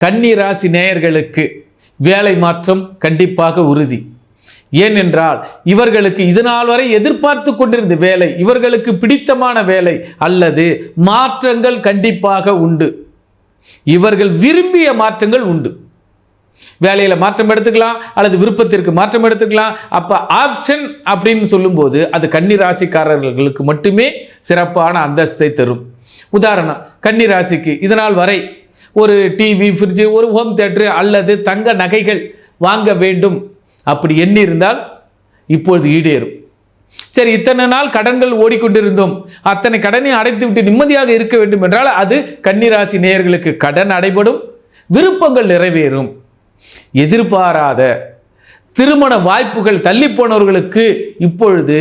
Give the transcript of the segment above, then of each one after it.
கன்னி ராசி நேயர்களுக்கு வேலை மாற்றம் கண்டிப்பாக உறுதி. ஏனென்றால் இவர்களுக்கு இது நாள் வரை எதிர்பார்த்து கொண்டிருந்த வேலை இவர்களுக்கு பிடித்தமான வேலை அல்லது மாற்றங்கள் கண்டிப்பாக உண்டு. இவர்கள் விரும்பிய மாற்றங்கள் உண்டு. வேலையில் மாற்றம் எடுத்துக்கலாம் அல்லது விருப்பத்திற்கு மாற்றம் எடுத்துக்கலாம். அப்போ ஆப்ஷன் அப்படின்னு சொல்லும்போது அது கன்னி ராசிக்காரர்களுக்கு மட்டுமே சிறப்பான அந்தஸ்தை தரும். உதாரணம் கன்னி ராசிக்கு இதனால் வரை ஒரு டிவி ஃப்ரிட்ஜு ஒரு ஹோம் தேட்டரு அல்லது தங்க நகைகள் வாங்க வேண்டும். அப்படி எண்ணி இருந்தால் இப்பொழுது ஈடேறும். சரி இத்தனை நாள் கடன்கள் ஓடிக்கொண்டிருந்தோம். அத்தனை கடனை அடைத்து விட்டு நிம்மதியாக இருக்க வேண்டும் என்றால் அது கன்னிராசி நேயர்களுக்கு கடன் அடைபடும் விருப்பங்கள் நிறைவேறும். எதிர்பாராத திருமண வாய்ப்புகள் தள்ளி போனவர்களுக்கு இப்பொழுது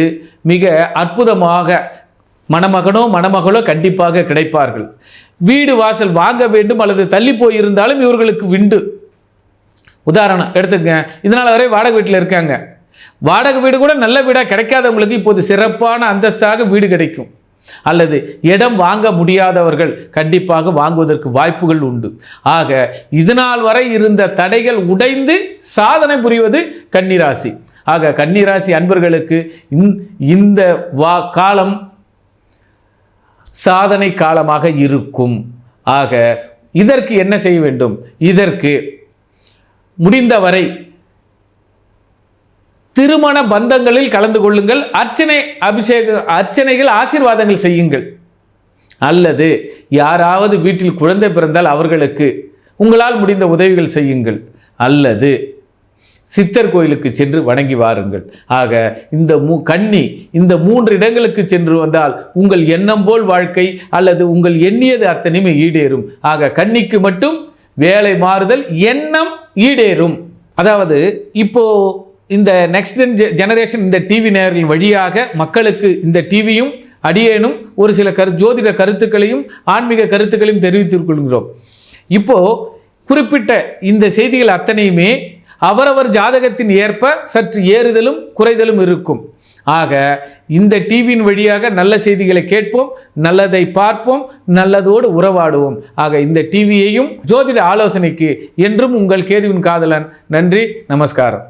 மிக அற்புதமாக மணமகனோ மணமகளோ கண்டிப்பாக கிடைப்பார்கள். வீடு வாசல் வாங்க வேண்டும் அல்லது தள்ளி போயிருந்தாலும் இவர்களுக்கு விண்டு. உதாரணம் எடுத்துக்கங்க. இதனால் வரை வாடகை வீட்டில் இருக்காங்க. வாடகை வீடு கூட நல்ல வீடாக கிடைக்காதவங்களுக்கு இப்போது சிறப்பான அந்தஸ்தாக வீடு கிடைக்கும். அல்லது இடம் வாங்க முடியாதவர்கள் கண்டிப்பாக வாங்குவதற்கு வாய்ப்புகள் உண்டு. ஆக இதனால் வரை இருந்த தடைகள் உடைந்து சாதனை புரிவது கன்னிராசி. ஆக கன்னிராசி அன்பர்களுக்கு இந்த வா காலம் சாதனை காலமாக இருக்கும். ஆக இதற்கு என்ன செய்ய வேண்டும்? இதற்கு முடிந்தவரை திருமண பந்தங்களில் கலந்து கொள்ளுங்கள். அர்ச்சனை அபிஷேக அர்ச்சனைகள் ஆசீர்வாதங்கள் செய்யுங்கள். அல்லது யாராவது வீட்டில் குழந்தை பிறந்தால் அவர்களுக்கு உங்களால் முடிந்த உதவிகள் செய்யுங்கள். அல்லது சித்தர் கோயிலுக்கு சென்று வணங்கி வாருங்கள். ஆக இந்த மூ கன்னி இந்த மூன்று இடங்களுக்கு சென்று வந்தால் உங்கள் எண்ணம் போல் வாழ்க்கை அல்லது உங்கள் எண்ணியது அத்தனையுமே ஈடேறும். ஆக கன்னிக்கு மட்டும் வேலை மாறுதல் எண்ணம் ஈடேறும். அதாவது இப்போ இந்த நெக்ஸ்ட் ஜெனரேஷன் இந்த டிவி நேரில் வழியாக மக்களுக்கு இந்த டிவியும் அடியேனும் ஒரு சில கரு ஜோதிட கருத்துக்களையும் ஆன்மீக கருத்துக்களையும் தெரிவித்துக் கொள்கிறோம். இப்போது குறிப்பிட்ட இந்த செய்திகள் அத்தனையுமே அவரவர் ஜாதகத்தின் ஏற்ப சற்று ஏறுதலும் குறைதலும் இருக்கும். ஆக இந்த டிவியின் வழியாக நல்ல செய்திகளை கேட்போம் நல்லதை பார்ப்போம் நல்லதோடு உறவாடுவோம். ஆக இந்த டிவியையும் ஜோதிட ஆலோசனைக்கு என்றும் உங்கள் கேதுவின் காதலன். நன்றி நமஸ்காரம்.